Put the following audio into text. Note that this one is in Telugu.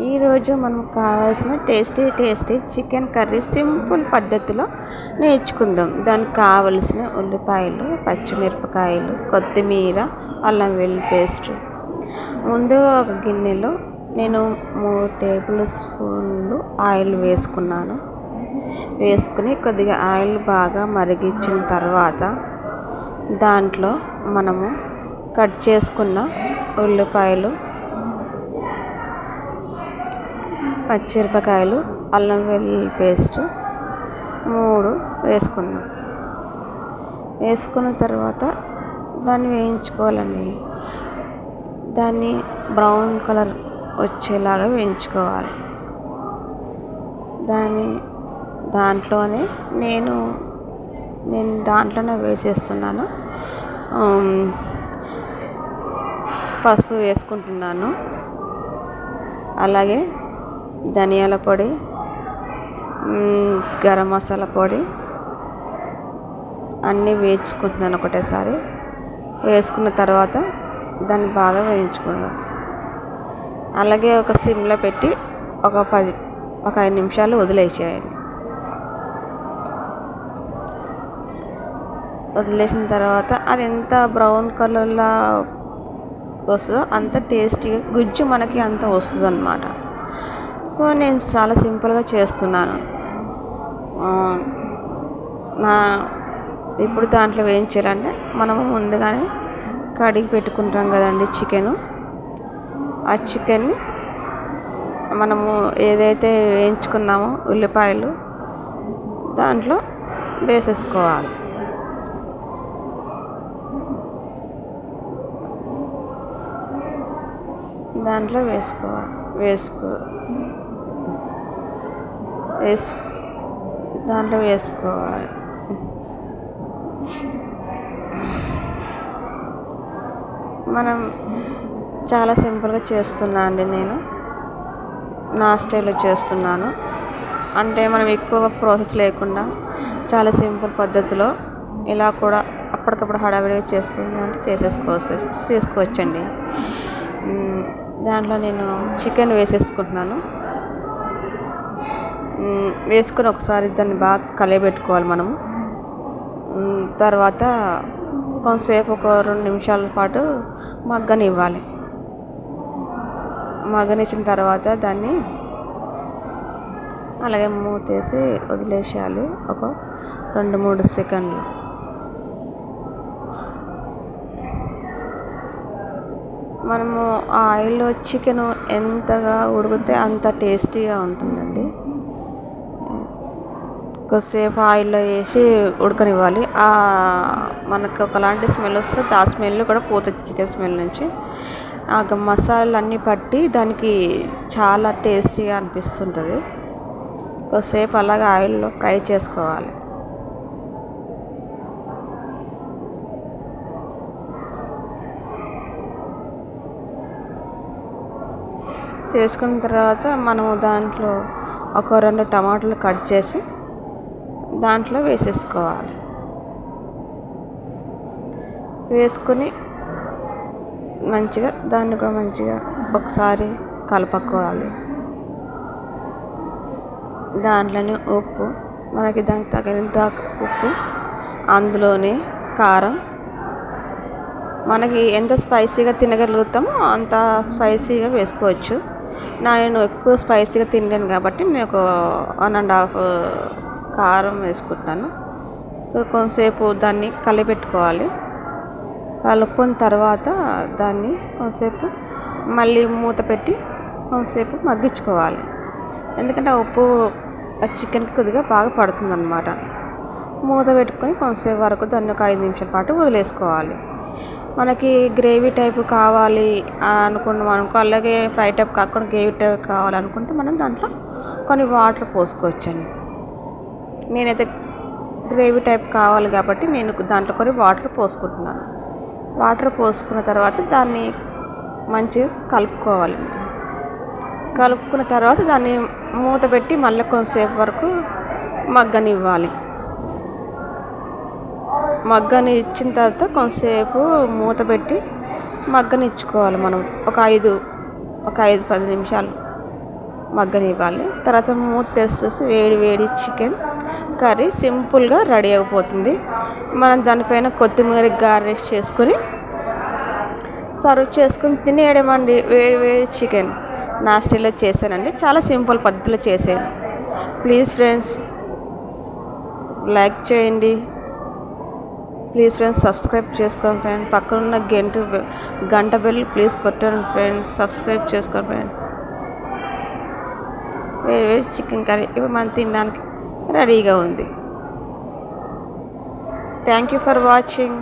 ఈరోజు మనం కావాల్సిన tasty tasty chicken curry simple పద్ధతిలో నేర్చుకుందాం. దానికి కావలసిన ఉల్లిపాయలు పచ్చిమిరపకాయలు కొత్తిమీర అల్లం వెల్లుల్లి పేస్ట్. ముందు ఒక గిన్నెలో నేను మూడు టేబుల్ స్పూన్లు ఆయిల్ వేసుకున్నాను. వేసుకుని కొద్దిగా ఆయిల్ బాగా మరిగించిన తర్వాత దాంట్లో మనము కట్ చేసుకున్న ఉల్లిపాయలు పచ్చిమిరపకాయలు అల్లం వెల్లుల్లి పేస్ట్ మూడు వేసుకుందాం. వేసుకున్న తర్వాత దాన్ని వేయించుకోవాలండి. దాన్ని బ్రౌన్ కలర్ వచ్చేలాగా వేయించుకోవాలి. దాన్ని దాంట్లోనే నేను నేను దాంట్లోనే వేసేస్తున్నాను. పసుపు వేసుకుంటున్నాను. అలాగే ధనియాల పొడి గరం మసాలా పొడి అన్నీ వేయించుకుంటున్నాను ఒకటేసారి. వేసుకున్న తర్వాత దాన్ని బాగా వేయించుకున్నాను అలాగే ఒక సిమ్లో పెట్టి ఒక పది ఒక ఐదు నిమిషాలు వదిలేసేయండి. వదిలేసిన తర్వాత అది ఎంత బ్రౌన్ కలర్లో వస్తుందో అంత టేస్టీగా గుజ్జు మనకి అంత వస్తుంది అన్నమాట సో నేను చాలా సింపుల్గా చేస్తున్నాను. నా ఇప్పుడు దాంట్లో ఏం చేయాలంటే మనము ముందుగానే కడిగి పెట్టుకుంటాం కదండి చికెను. ఆ చికెన్ని మనము ఏదైతే వేయించుకున్నామో ఉల్లిపాయలు దాంట్లో వేసేసుకోవాలి. దాంట్లో వేసుకోవాలి వేసుకో వేసు దాంట్లో వేసుకోవాలి. మనం చాలా సింపుల్గా చేస్తున్నా అండి నేను. నా స్టైల్లో చేస్తున్నాను. అంటే మనం ఎక్కువ ప్రాసెస్ లేకుండా చాలా సింపుల్ పద్ధతిలో ఇలా కూడా అప్పటికప్పుడు హడావిడిగా చేసుకుంటే చేసేసుకోవచ్చు చేసుకోవచ్చండి. దాంట్లో నేను చికెన్ వేసేసుకుంటున్నాను. వేసుకొని ఒకసారి దాన్ని బాగా కలియబెట్టుకోవాలి మనము. తర్వాత కొంతసేపు ఒక రెండు నిమిషాల పాటు మగ్గనివ్వాలి. మగ్గనిచ్చిన తర్వాత దాన్ని అలాగే మూతేసి వదిలేసేయాలి ఒక రెండు మూడు సెకండ్లు. మనము ఆ ఆయిల్లో చికెన్ ఎంతగా ఉడికితే అంత టేస్టీగా ఉంటుందండి. కొద్దిసేపు ఆయిల్లో వేసి ఉడకనివ్వాలి. మనకు ఒకలాంటి స్మెల్ వస్తుంది ఆ స్మెల్ కూడా పోతుంది చికెన్ స్మెల్ నుంచి. ఆ మసాలాలు అన్నీ పట్టి దానికి చాలా టేస్టీగా అనిపిస్తుంటుంది. కొద్దిసేపు అలాగే ఆయిల్లో ఫ్రై చేసుకోవాలి. చేసుకున్న తర్వాత మనము దాంట్లో ఒక రెండు టమాటాలు కట్ చేసి దాంట్లో వేసేసుకోవాలి. వేసుకొని మంచిగా దాన్ని కూడా మంచిగా ఒకసారి కలుపుకోవాలి. దాంట్లోనే ఉప్పు మనకి దానికి తగినంత ఉప్పు అందులోనే కారం. మనకి ఎంత స్పైసీగా తినగలుగుతామో అంత స్పైసీగా వేసుకోవచ్చు. నేను ఎక్కువ స్పైసీగా తినలేను కాబట్టి నేను ఒక వన్ అండ్ హాఫ్ కారం వేసుకుంటున్నాను సో కొంతసేపు దాన్ని కలిపెట్టుకోవాలి. కలుపుకున్న తర్వాత దాన్ని కొంతసేపు మళ్ళీ మూత పెట్టి కొంతసేపు మగ్గించుకోవాలి. ఎందుకంటే ఆ ఉప్పు చికెన్కి కొద్దిగా బాగా పడుతుందనమాట మూత పెట్టుకొని కొంతసేపు వరకు దాన్ని ఒక ఐదు నిమిషాల పాటు వదిలేసుకోవాలి. మనకి గ్రేవీ టైపు కావాలి అనుకున్నాం అనుకో అలాగే ఫ్రై టైప్ కాకుండా గ్రేవీ టైప్ కావాలనుకుంటే మనం దాంట్లో కొన్ని వాటర్ పోసుకోవచ్చండి. నేనైతే గ్రేవీ టైప్ కావాలి కాబట్టి నేను దాంట్లో కొన్ని వాటర్ పోసుకుంటున్నాను. వాటర్ పోసుకున్న తర్వాత దాన్ని మంచిగా కలుపుకోవాలి. కలుపుకున్న తర్వాత దాన్ని మూత పెట్టి మళ్ళీ కొంతసేపు వరకు మగ్గనివ్వాలి. మగ్గని ఇచ్చిన తర్వాత కొంతసేపు మూత పెట్టి మగ్గనిచ్చుకోవాలి మనం. ఒక ఐదు ఒక ఐదు పది నిమిషాలు మగ్గనివ్వాలి తర్వాత మూత తెరిచి చూసి వేడి వేడి చికెన్ కర్రీ సింపుల్గా రెడీ అయిపోతుంది. మనం దానిపైన కొత్తిమీర గార్నిష్ చేసుకొని సర్వ్ చేసుకుని తినేయడమండి. వేడి వేడి చికెన్. నా స్టైల్లో చేశానండి. చాలా సింపుల్ పద్ధతిలో చేసాను ప్లీజ్ ఫ్రెండ్స్ లైక్ చేయండి. ప్లీజ్ ఫ్రెండ్స్ సబ్స్క్రైబ్ చేసుకోండి ఫ్రెండ్. పక్కన ఉన్న గంట గంట బెల్ ప్లీజ్ కొట్టండి ఫ్రెండ్స్ సబ్స్క్రైబ్ చేసుకోండి ఫ్రెండ్. వేడి వేడి చికెన్ కర్రీ? ఇప్పుడు మనం తినడానికి రెడీగా ఉంది. Thank you for watching.